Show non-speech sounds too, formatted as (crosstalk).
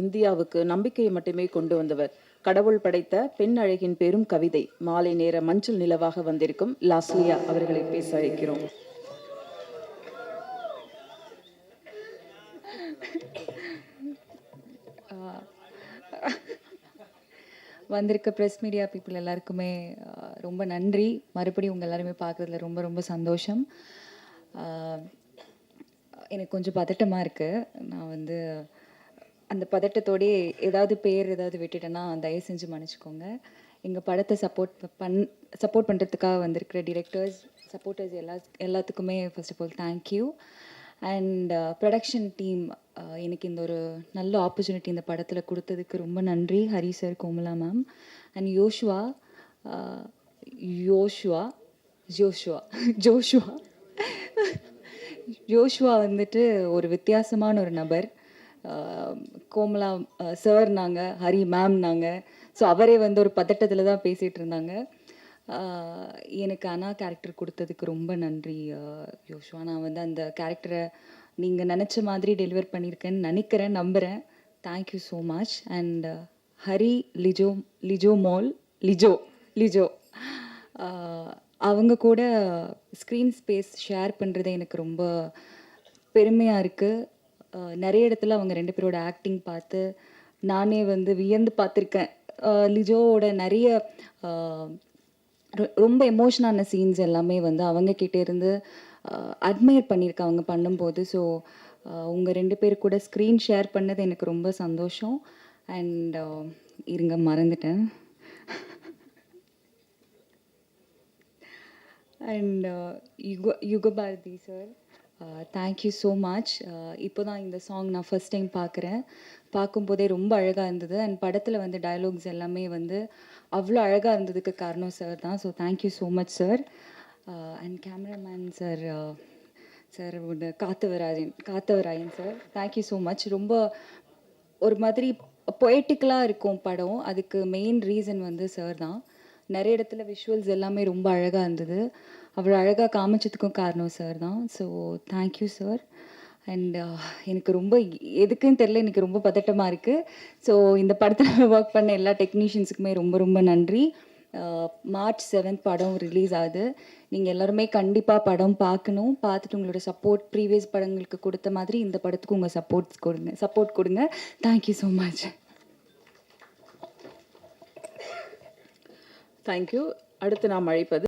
இந்தியாவுக்கு நம்பிக்கையை மட்டுமே கொண்டு வந்தவர். கடவுள் படைத்த பெண் அழகின் பெரும் கவிதை மாலை நேர மஞ்சள் நிலவாக வந்திருக்கும் லாஸ்லியா அவர்களை பேச அழைக்கிறோம். வந்திருக்க ப்ரெஸ் மீடியா பீப்புள் எல்லாருக்குமே ரொம்ப நன்றி. மறுபடியும் உங்கள் எல்லாருமே பார்க்குறதுல ரொம்ப ரொம்ப சந்தோஷம். எனக்கு கொஞ்சம் பதட்டமாக இருக்குது நான் வந்து அந்த பதட்டத்தோடே ஏதாவது பேர் ஏதாவது விட்டுட்டேன்னா தயவு செஞ்சு மன்னிச்சுக்கோங்க. எங்கள் படத்தை சப்போர்ட் பண் சப்போர்ட் பண்ணுறதுக்காக வந்திருக்கிற டிரெக்டர்ஸ் சப்போர்ட்டர்ஸ் எல்லா எல்லாத்துக்குமே first of all thank you and production team எனக்கு இந்த ஒரு நல்ல ஆப்பர்ச்சுனிட்டி இந்த படத்தில் கொடுத்ததுக்கு ரொம்ப நன்றி. Hari sir Komala ma'am and Joshua Joshua Joshua Joshua Joshua வந்துட்டு ஒரு வித்தியாசமான ஒரு நபர். கோமலா சார் நாங்கள் ஹரி மேம் நாங்கள் ஸோ அவரே வந்து ஒரு பதட்டத்தில் தான் பேசிகிட்டு இருந்தாங்க. எனக்கு அண்ணா கேரக்டர் கொடுத்ததுக்கு ரொம்ப நன்றி யோஷ்வா நான் வந்து அந்த கேரக்டரை நீங்கள் நினச்ச மாதிரி டெலிவர் பண்ணியிருக்கேன்னு நினைக்கிறேன் நம்புகிறேன் thank you so much and Hari Lijo Lijo Mol Lijo Lijo. அவங்க கூட ஸ்க்ரீன் ஸ்பேஸ் ஷேர் பண்ணுறது எனக்கு ரொம்ப பெருமையாக இருக்குது நிறைய இடத்துல அவங்க ரெண்டு பேரோட ஆக்டிங் பார்த்து நானே வந்து வியந்து பார்த்துருக்கேன். லிஜோவோட நிறைய ரொம்ப எமோஷனான சீன்ஸ் எல்லாமே வந்து அவங்க இருந்து அட்மையர் பண்ணியிருக்கேன் அவங்க பண்ணும்போது. ஸோ உங்கள் ரெண்டு பேர் கூட ஸ்க்ரீன் ஷேர் பண்ணது எனக்கு ரொம்ப சந்தோஷம். அண்ட் இருங்க மறந்துட்டேன். (laughs) அண்ட் யுக Yugabharathi sir thank you so much இப்போ தான் இந்த சாங் நான் ஃபர்ஸ்ட் டைம் பார்க்குறேன். பார்க்கும்போதே ரொம்ப அழகாக இருந்தது. அண்ட் படத்தில் வந்து டயலாக்ஸ் எல்லாமே வந்து அவ்வளோ அழகாக இருந்ததுக்கு காரணம் சார் தான். So thank you so much sir and cameraman sir sir ஒன்று Kathavarayan Kathavarayan sir thank you so much ரொம்ப ஒரு மாதிரி பொயட்டிக்கலாக இருக்கும் படம். அதுக்கு மெயின் ரீசன் வந்து சார் தான். நிறைய இடத்துல விஷுவல்ஸ் எல்லாமே ரொம்ப அழகாக இருந்தது. அவ்வளோ அழகாக காமிச்சதுக்கும் காரணம் சார் தான். ஸோ தேங்க்யூ சார் அண்ட் எனக்கு ரொம்ப எதுக்குன்னு தெரில எனக்கு ரொம்ப பதட்டமாக இருக்குது ஸோ இந்த படத்தில் ஒர்க் (laughs) பண்ண எல்லா டெக்னீஷியன்ஸுக்குமே ரொம்ப ரொம்ப நன்றி. Uh, மார்ச் செவன்த் படம் ரிலீஸ் ஆகுது. நீங்கள் எல்லாருமே கண்டிப்பாக படம் பார்க்கணும். பார்த்துட்டு உங்களோட சப்போர்ட் ப்ரீவியஸ் படங்களுக்கு கொடுத்த மாதிரி இந்த படத்துக்கு உங்கள் சப்போர்ட்ஸ் கொடுங்க. சப்போர்ட் கொடுங்க. தேங்க்யூ ஸோ மச் தேங்க்யூ அடுத்து நாம் அழைப்பது